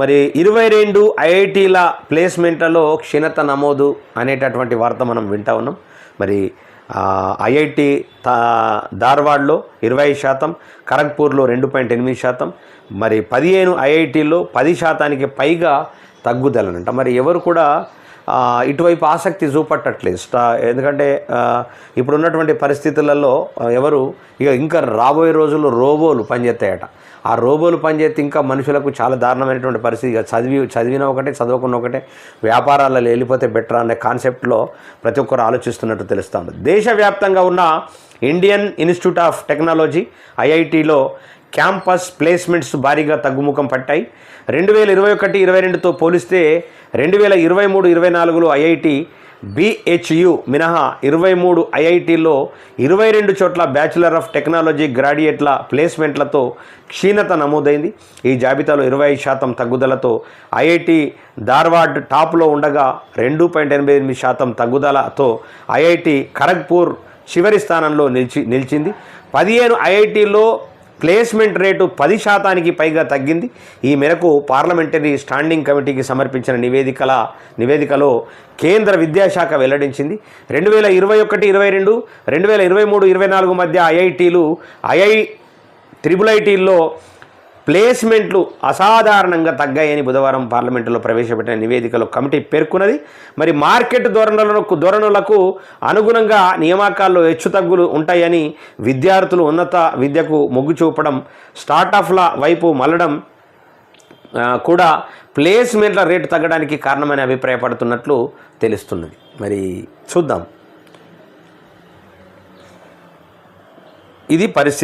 మరి ఇరవై రెండు ఐఐటీల ప్లేస్మెంట్లలో క్షీణత నమోదు అనేటటువంటి వార్త మనం వింటా ఉన్నాం. మరి ఐఐటి ధార్వాడ్లో ఇరవై శాతం ఖరగ్పూర్లో రెండు పాయింట్ ఎనిమిది శాతం మరి పదిహేను ఐఐటీల్లో పది శాతానికి పైగా తగ్గుదలనంట. మరి ఎవరు కూడా ఇటువైపు ఆసక్తి చూపట్టట్లేదు. స్టా ఎందుకంటే ఇప్పుడున్నటువంటి ఇప్పుడు ఉన్నటువంటి పరిస్థితులలో ఎవరు ఇక ఇంకా రాబోయే రోజుల్లో రోబోలు పనిచేస్తాయట. ఆ రోబోలు పనిచేస్తే ఇంకా మనుషులకు చాలా దారుణమైనటువంటి పరిస్థితి. చదివి చదివిన ఒకటే చదవకున్న ఒకటే వ్యాపారాలలో వెళ్ళిపోతే బెటర్ అనే కాన్సెప్ట్లో ప్రతి ఒక్కరు ఆలోచిస్తున్నట్టు తెలుస్తాను దేశవ్యాప్తంగా ఉన్న ఇండియన్ ఇన్స్టిట్యూట్ ఆఫ్ టెక్నాలజీ ఐఐటిలో క్యాంపస్ ప్లేస్మెంట్స్ భారీగా తగ్గుముఖం పట్టాయి. రెండు వేల ఇరవై ఒకటి ఇరవై రెండుతో పోలిస్తే రెండు వేల ఇరవై మూడు ఇరవై నాలుగులో ఐఐటి బిహెచ్యు మినహా ఇరవై మూడు ఐఐటీల్లో ఇరవై రెండు చోట్ల బ్యాచులర్ ఆఫ్ టెక్నాలజీ గ్రాడ్యుయేట్ల ప్లేస్మెంట్లతో క్షీణత నమోదైంది. ఈ జాబితాలో ఇరవై ఐదు శాతం తగ్గుదలతో ఐఐటి ధార్వాడ్ టాప్లో ఉండగా రెండు పాయింట్ ఎనభై ఎనిమిది శాతం తగ్గుదలతో ఐఐటి ఖరగ్పూర్ చివరి స్థానంలో నిలిచి నిలిచింది. పదిహేను ఐఐటీలో ప్లేస్మెంట్ రేటు పది శాతానికి పైగా తగ్గింది. ఈ మేరకు పార్లమెంటరీ స్టాండింగ్ కమిటీకి సమర్పించిన నివేదికల నివేదికలో కేంద్ర విద్యాశాఖ వెల్లడించింది. రెండు వేల ఇరవై ఒకటి ఇరవై రెండు రెండు వేల ఇరవై మూడు ఇరవై నాలుగు మధ్య ఐఐటీలు ఐఐ త్రిబుల్ ఐటీల్లో ప్లేస్మెంట్లు అసాధారణంగా తగ్గాయని బుధవారం పార్లమెంటులో ప్రవేశపెట్టిన నివేదికలో కమిటీ పేర్కొన్నది. మరి మార్కెట్ ధోరణులకు ధోరణులకు అనుగుణంగా నియామకాల్లో హెచ్చుతగ్గులు ఉంటాయని విద్యార్థులు ఉన్నత విద్యకు మొగ్గు చూపడం స్టార్టప్ల వైపు మళ్ళడం కూడా ప్లేస్మెంట్ల రేటు తగ్గడానికి కారణమని అభిప్రాయపడుతున్నట్లు తెలుస్తున్నది. మరి చూద్దాం. ఇది పరిస్థితి.